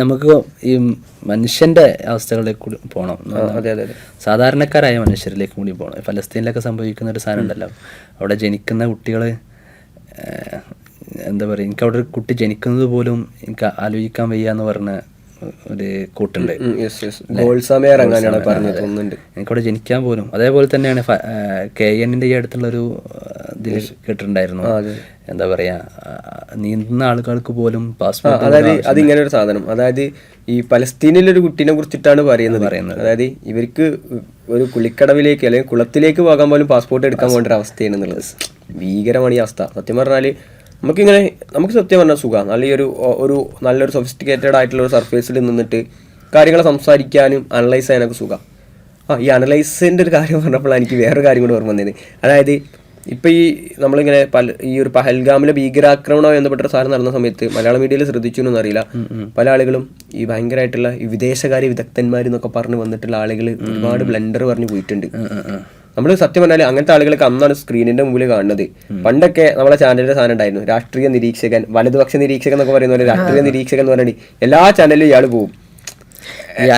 നമുക്ക് ഈ മനുഷ്യന്റെ അവസ്ഥകളിലേക്ക് കൂടി പോകണം സാധാരണക്കാരായ മനുഷ്യരിലേക്ക് കൂടി പോകണം ഫലസ്തീനിലൊക്കെ സംഭവിക്കുന്ന ഒരു സാധനം ഉണ്ടല്ലോ. അവിടെ ജനിക്കുന്ന കുട്ടികൾ എന്താ പറയുക എനിക്ക് അവിടെ ഒരു കുട്ടി ജനിക്കുന്നത് പോലും എനിക്ക് ആലോചിക്കാൻ വയ്യ എന്ന് പറഞ്ഞ ഒരു കൂട്ടുണ്ട്. എനിക്കവിടെ ജനിക്കാൻ പോലും അതേപോലെ തന്നെയാണ് കെ എന്നിന്റെ ഈ അടുത്തുള്ളൊരു ഇതിൽ കേട്ടിട്ടുണ്ടായിരുന്നു. എന്താ പറയാ നീന്തുന്ന ആളുകൾക്ക് പോലും പാസ്പോർട്ട് അതായത് അതിങ്ങനെ ഒരു സാധനം. അതായത് ഈ പലസ്തീനിലെ ഒരു കുട്ടീനെ കുറിച്ചിട്ടാണ് പറയുന്നത്. പറയുന്നത്. അതായത് ഇവർക്ക് ഒരു കുളിക്കടവിലേക്ക് അല്ലെങ്കിൽ കുളത്തിലേക്ക് പോകാൻ പോലും പാസ്പോർട്ട് എടുക്കാൻ പോകേണ്ട ഒരു അവസ്ഥയാണ് എന്നുള്ളത് ഭീകരമാണ് ഈ അവസ്ഥ. സത്യം പറഞ്ഞാൽ നമുക്കിങ്ങനെ നമുക്ക് സത്യം പറഞ്ഞാൽ സുഖമാണ് നല്ല ഒരു ഒരു നല്ലൊരു സൊഫിസ്റ്റിക്കേറ്റഡ് ആയിട്ടുള്ള ഒരു സർഫേസിൽ നിന്നിട്ട് കാര്യങ്ങൾ സംസാരിക്കാനും അനലൈസ് ചെയ്യാനൊക്കെ സുഖം. ആ ഈ അനലൈസിന്റെ ഒരു കാര്യം പറഞ്ഞപ്പോൾ എനിക്ക് വേറൊരു കാര്യം കൂടെ ഓർമ്മ വന്നത്. അതായത് ഇപ്പൊ ഈ നമ്മളിങ്ങനെ പല ഈ ഒരു പഹൽഗാമിലെ ഭീകരാക്രമണവുമായി ബന്ധപ്പെട്ട ഒരു സാധനം നടന്ന സമയത്ത് മലയാള മീഡിയയിൽ ശ്രദ്ധിച്ചു എന്നൊന്നും അറിയില്ല പല ആളുകളും ഈ ഭയങ്കരമായിട്ടുള്ള ഈ വിദേശകാര്യ വിദഗ്ധന്മാർ എന്നൊക്കെ പറഞ്ഞ് വന്നിട്ടുള്ള ആളുകൾ ഒരുപാട് ബ്ലണ്ടർ പറഞ്ഞു പോയിട്ടുണ്ട്. നമ്മൾ സത്യം പറഞ്ഞാൽ അങ്ങനത്തെ ആളുകളൊക്കെ അന്നാണ് സ്ക്രീനിന്റെ മുമ്പിൽ കാണുന്നത്. പണ്ടൊക്കെ നമ്മളെ ചാനലിന്റെ സാധനം ഉണ്ടായിരുന്നു. രാഷ്ട്രീയ നിരീക്ഷകൻ വലതുപക്ഷ നിരീക്ഷകൻ എന്നൊക്കെ പറയുന്ന പോലെ രാഷ്ട്രീയ നിരീക്ഷകൻ എന്ന് പറഞ്ഞാൽ എല്ലാ ചാനലിലും ഇയാൾ പോകും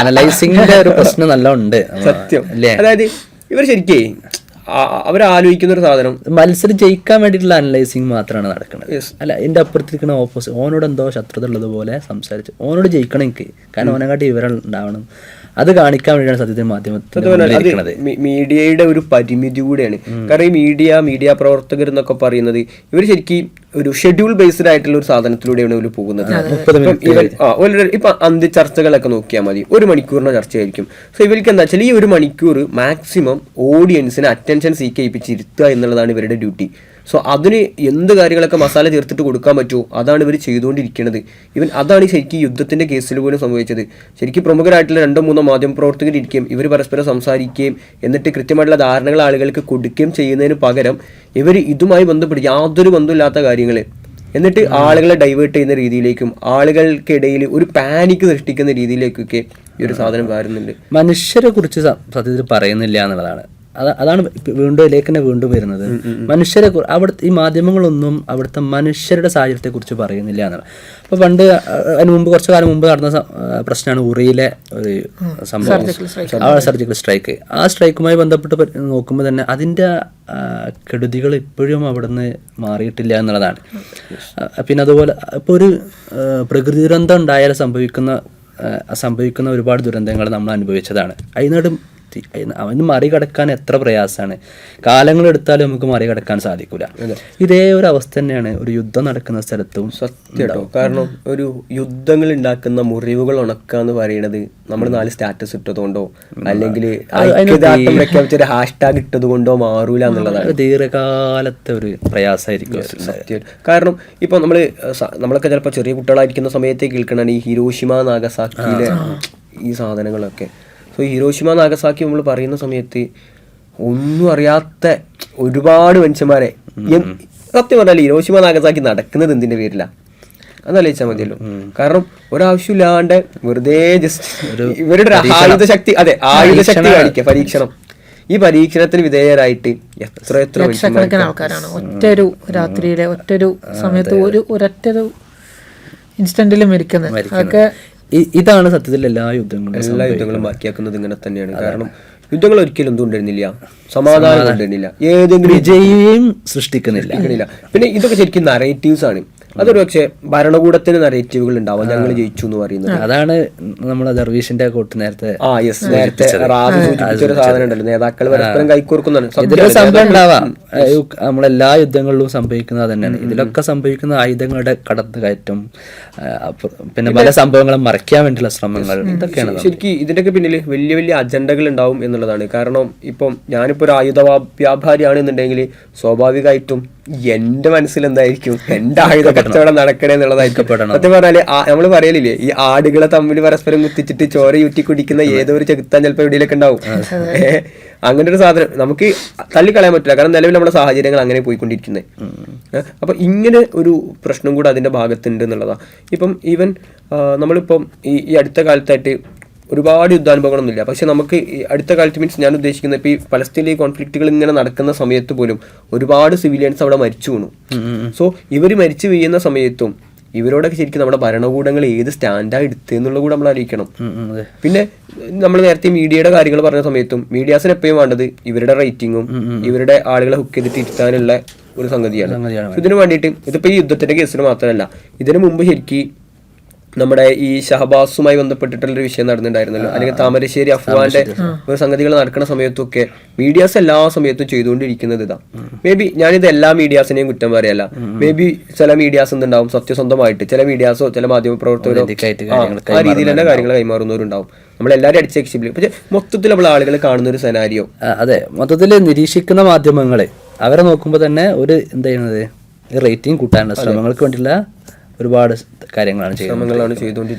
അനലൈസിംഗിന്റെ ഒരു പ്രശ്നം നല്ല ഉണ്ട് സത്യം. അല്ലേ? അതായത് ഇവർ ശരിക്കേ അവർ ആലോചിക്കുന്ന ഒരു സാധനം. മത്സരം ജയിക്കാൻ വേണ്ടിയിട്ടുള്ള അനലൈസിങ് മാത്രമാണ് നടക്കുന്നത്. അല്ല എന്റെ അപ്പുറത്തിരിക്കുന്ന ഓപ്പോസിറ്റ് ഓനോട് എന്തോ ശത്രുത ഉള്ളതുപോലെ സംസാരിച്ചു ഓനോട് ജയിക്കണം എനിക്ക് കാരണം ഓനെക്കാട്ടി വിവരം ഉണ്ടാവണം. അത് കാണിക്കാൻ വേണ്ടിയാണ് സത്യത്തിൽ മാധ്യമത്തിൽ മീഡിയയുടെ ഒരു പരിമിതി കൂടെയാണ്. കാരണം ഈ മീഡിയ മീഡിയ പ്രവർത്തകർ എന്നൊക്കെ പറയുന്നത് ഇവർ ശരിക്കും ഒരു ഷെഡ്യൂൾ ബേസ്ഡ് ആയിട്ടുള്ള ഒരു സാധനത്തിലൂടെയാണ് ഇവർ പോകുന്നത്. ഇപ്പം അന്ത്യ ചർച്ചകളൊക്കെ നോക്കിയാൽ മതി. ഒരു മണിക്കൂറിന്റെ ചർച്ചയായിരിക്കും. സോ ഇവർക്ക് എന്താ വെച്ചാൽ ഈ ഒരു മണിക്കൂർ മാക്സിമം ഓഡിയൻസിനെ അറ്റൻഷൻ സീക്ക് ചെയ്യിപ്പിച്ചിരുത്തുക എന്നുള്ളതാണ് ഇവരുടെ ഡ്യൂട്ടി സോ അതിന് എന്ത് കാര്യങ്ങളൊക്കെ മസാല ചേർത്തിട്ട് കൊടുക്കാൻ പറ്റുമോ? അതാണ് ഇവർ ചെയ്തുകൊണ്ടിരിക്കുന്നത് ഇവൻ അതാണ് ശരിക്കും യുദ്ധത്തിന്റെ കേസിൽ പോലും സംഭവിച്ചത്. ശരിക്കും പ്രമുഖരായിട്ടുള്ള രണ്ടോ മൂന്നോ മാധ്യമ പ്രവർത്തകർ ഇരിക്കുകയും ഇവർ പരസ്പരം സംസാരിക്കുകയും എന്നിട്ട് കൃത്യമായിട്ടുള്ള ധാരണകൾ ആളുകൾക്ക് കൊടുക്കുകയും ചെയ്യുന്നതിന് പകരം ഇവർ ഇതുമായി ബന്ധപ്പെട്ട് യാതൊരു ബന്ധമില്ലാത്ത കാര്യങ്ങൾ എന്നിട്ട് ആളുകളെ ഡൈവേർട്ട് ചെയ്യുന്ന രീതിയിലേക്കും ആളുകൾക്കിടയിൽ ഒരു പാനിക് സൃഷ്ടിക്കുന്ന രീതിയിലേക്കൊക്കെ ഈ ഒരു സാധനം വരുന്നുണ്ട് മനുഷ്യരെ കുറിച്ച് സത്യത്തിൽ പറയുന്നില്ല എന്നുള്ളതാണ്. അതാണ് വീണ്ടും ഇതിലേക്ക് തന്നെ വീണ്ടും വരുന്നത്. മനുഷ്യരെ കുറി- അവിടുത്തെ ഈ മാധ്യമങ്ങളൊന്നും അവിടുത്തെ മനുഷ്യരുടെ സാഹചര്യത്തെ കുറിച്ച് പറയുന്നില്ല എന്നാണ്. അപ്പൊ പണ്ട് അതിന് മുമ്പ് കുറച്ചു കാലം മുമ്പ് നടന്ന പ്രശ്നമാണ് ഉറിയിലെ ഒരു സംഭവം. സർജിക്കൽ സ്ട്രൈക്ക് ആ സ്ട്രൈക്കുമായി ബന്ധപ്പെട്ട് നോക്കുമ്പോൾ തന്നെ അതിന്റെ ആ, കെടുതികൾ ഇപ്പോഴും അവിടുന്ന് മാറിയിട്ടില്ല എന്നുള്ളതാണ്. പിന്നെ അതുപോലെ ഇപ്പോൾ ഒരു പ്രകൃതി ദുരന്തം ഉണ്ടായാൽ സംഭവിക്കുന്ന സംഭവിക്കുന്ന ഒരുപാട് ദുരന്തങ്ങൾ നമ്മൾ അനുഭവിച്ചതാണ്. അതിനോട് തി- അതിന് അവന് മറികടക്കാൻ എത്ര പ്രയാസമാണ് കാലങ്ങളെടുത്താലും നമുക്ക് മറികടക്കാൻ സാധിക്കില്ല ഇതേ ഒരു അവസ്ഥ തന്നെയാണ് ഒരു യുദ്ധം നടക്കുന്ന സ്ഥലത്തും സത്യം കാരണം ഒരു യുദ്ധങ്ങൾ ഉണ്ടാക്കുന്ന മുറിവുകൾ ഉണക്കുക എന്ന് പറയുന്നത് നമ്മൾ നാല് സ്റ്റാറ്റസ് ഇട്ടതുകൊണ്ടോ അല്ലെങ്കിൽ ഐക്യദാർഢ്യം പ്രഖ്യാപിച്ച ഒരു ഹാഷ്ടാഗ് ഇട്ടത് കൊണ്ടോ മാറൂല എന്നുള്ളതാണ്. ദീർഘകാലത്തെ ഒരു പ്രയാസമായിരിക്കും സത്യം. കാരണം ഇപ്പൊ നമ്മൾ സ- നമ്മളൊക്കെ ചിലപ്പോൾ ചെറിയ കുട്ടികളായിരിക്കുന്ന സമയത്ത് കേൾക്കണ ഈ ഹിരോഷിമ നാഗസാക്കിയിലെ ഈ സാധനങ്ങളൊക്കെ. സോ ഹിരോഷിമ നാഗസാക്കി നമ്മൾ പറയുന്ന സമയത്ത് ഒന്നും അറിയാത്ത ഒരുപാട് മനുഷ്യന്മാരെ. സത്യം പറഞ്ഞാൽ ഹിരോഷിമ നാഗസാക്കി നടക്കുന്നത് എന്തിന്റെ പേരിലാണ് അതാലോചിച്ചാൽ മതിയല്ലോ. കാരണം ഒരാവശ്യമില്ലാണ്ട് വെറുതെ ജസ്റ്റ് ഇവരുടെ ആയുധ ശക്തി അതെ ആയുധ ശക്തി കാണിക്കുക പരീക്ഷണം. ഈ പരീക്ഷണത്തിന് വിധേയരായിട്ട് എത്ര എത്ര ലക്ഷക്കണക്കിന് ആൾക്കാരാണ് ഒറ്റൊരു രാത്രിയിലെ ഒറ്റൊരു സമയത്ത് ഒരു ഒരൊറ്റൊരു ഇൻസ്റ്റന്റിൽ മരിക്കുന്നത്. അതൊക്കെ ഇതാണ് സത്യത്തിൽ എല്ലാ യുദ്ധങ്ങളും എല്ലാ യുദ്ധങ്ങളും ബാക്കിയാക്കുന്നത് ഇങ്ങനെ തന്നെയാണ്. കാരണം യുദ്ധങ്ങൾ ഒരിക്കലും എന്തും ഉണ്ടായിരുന്നില്ല. സമാധാനം ഉണ്ടായിരുന്നില്ല. ഏതെങ്കിലും വിജയിയും സൃഷ്ടിക്കുന്നില്ല. പിന്നെ ഇതൊക്കെ ശരിക്കും നറേറ്റീവ്സ് ആണ്. അതൊരു പക്ഷേ ഭരണകൂടത്തിന് നെറേറ്റീവുകൾ ഉണ്ടാവും. ഞങ്ങൾ ജയിച്ചു എന്ന് പറയുന്നത്. അതാണ് നമ്മുടെ ദർവീഷിന്റെ കൂട്ട് നേരത്തെ ആ യെസ് നേരത്തെ റാബി സാധനം ഉണ്ടല്ലോ. നേതാക്കൾ പരസ്പരം കൈക്കോർക്കുന്നതാണ്. സംഭവം ഉണ്ടാവാം. നമ്മളെല്ലാ യുദ്ധങ്ങളിലും സംഭവിക്കുന്നത് തന്നെയാണ് ഇതിലൊക്കെ സംഭവിക്കുന്ന ആയുധങ്ങളുടെ കടന്നു കയറ്റം പിന്നെ പല സംഭവങ്ങളും മറയ്ക്കാൻ വേണ്ടിയുള്ള ശ്രമങ്ങൾ ഇതൊക്കെയാണ് ശരിക്കും ഇതിന്റെയൊക്കെ പിന്നിൽ വലിയ വലിയ അജണ്ടകൾ ഉണ്ടാവും എന്നുള്ളതാണ്. കാരണം ഇപ്പം ഞാനിപ്പോ ഒരു ആയുധ വ്യാ- വ്യാപാരിയാണെന്നുണ്ടെങ്കിൽ സ്വാഭാവികമായിട്ടും എന്റെ മനസ്സിൽ എന്തായിരിക്കും എന്റെ ആയുധ കച്ചവടം നടക്കണേ എന്നുള്ളതായിരിക്കും. സത്യം പറഞ്ഞാൽ നമ്മൾ പറയലില്ലേ ഈ ആടുകളെ തമ്മിൽ പരസ്പരം കുത്തിച്ചിട്ട് ചോര യുറ്റി കുടിക്കുന്ന ഏതോ ഒരു ചെകുത്താൻ ചിലപ്പോൾ എവിടെയൊക്കെ ഉണ്ടാവും. അങ്ങനെ ഒരു സാധനം. നമുക്ക് തള്ളിക്കളയാൻ പറ്റില്ല. കാരണം നിലവിൽ നമ്മുടെ സാഹചര്യങ്ങൾ അങ്ങനെ പോയിക്കൊണ്ടിരിക്കുന്നത് അപ്പൊ ഇങ്ങനെ ഒരു പ്രശ്നം കൂടെ അതിന്റെ ഭാഗത്തുണ്ട് എന്നുള്ളതാണ് ഇപ്പം ഈവൻ നമ്മളിപ്പം ഈ അടുത്ത കാലത്തായിട്ട് ഒരുപാട് യുദ്ധാനുഭവങ്ങളൊന്നുമില്ല. പക്ഷെ നമുക്ക് അടുത്ത കാലത്ത് മീൻസ് ഞാൻ ഉദ്ദേശിക്കുന്നത് ഇപ്പോൾ ഈ പലസ്തീനിലെ കോൺഫ്ലിക്റ്റുകൾ ഇങ്ങനെ നടക്കുന്ന സമയത്ത് പോലും ഒരുപാട് സിവിലിയൻസ് അവിടെ മരിച്ചു വീണു. സോ ഇവർ മരിച്ചു വീഴുന്ന സമയത്തും ഇവരോടൊക്കെ ശരിക്കും നമ്മുടെ ഭരണകൂടങ്ങൾ ഏത് സ്റ്റാൻഡാണ് എടുത്തതെന്നുള്ളത് കൂടെ നമ്മൾ ആലോചിക്കണം. അതെ. പിന്നെ നമ്മൾ നേരത്തെ മീഡിയയുടെ കാര്യങ്ങൾ പറഞ്ഞ സമയത്തും മീഡിയാസിന് എപ്പോഴും വേണ്ടത് ഇവരുടെ റേറ്റിങ്ങും ഇവരുടെ ആളുകളെ ഹുക്ക് ചെയ്തിട്ട് ഇരുത്താനുള്ള ഒരു സംഗതിയാണ്. സംഗതിയാണ്. ഇതിനു വേണ്ടിയിട്ട് ഇതിപ്പോ ഈ യുദ്ധത്തിന്റെ കേസിന് മാത്രമല്ല ഇതിനു മുമ്പ് ശരിക്കും നമ്മുടെ ഈ ഷഹബാസുമായി ബന്ധപ്പെട്ടിട്ടുള്ള ഒരു വിഷയം നടന്നിട്ടുണ്ടായിരുന്നല്ലോ. അല്ലെങ്കിൽ താമരശ്ശേരി അഫ്വാന്റെ ഒരു സംഗതികൾ നടക്കുന്ന സമയത്തൊക്കെ മീഡിയാസ് എല്ലാ സമയത്തും ചെയ്തുകൊണ്ടിരിക്കുന്നത് ഇതാ. മേ ബി ഞാനിത് എല്ലാ മീഡിയാസിനെയും കുറ്റം പറയല്ല. മേ ബി ചില മീഡിയാസ് എന്തുണ്ടാവും? സത്യസന്ധമായിട്ട് ചില മീഡിയാസോ ചില മാധ്യമ പ്രവർത്തകരോ ആയിട്ട് ആ, രീതിയിൽ തന്നെ കാര്യങ്ങൾ കൈമാറുന്നവരുണ്ടാവും. നമ്മളെല്ലാവരും അടിച്ച് എക്സിബിൾ പക്ഷെ മൊത്തത്തിൽ നമ്മൾ ആളുകൾ കാണുന്ന ഒരു സെനാരിയോ അതെ. മൊത്തത്തിൽ നിരീക്ഷിക്കുന്ന മാധ്യമങ്ങളെ അവരെ നോക്കുമ്പോൾ തന്നെ ഒരു എന്താ ചെയ്യുന്നത് റേറ്റിംഗ് കൂട്ടാനുള്ള ശ്രമങ്ങൾക്ക് വേണ്ടിയുള്ള ഒരുപാട് കാര്യങ്ങളാണ് ചെയ്യുന്നത്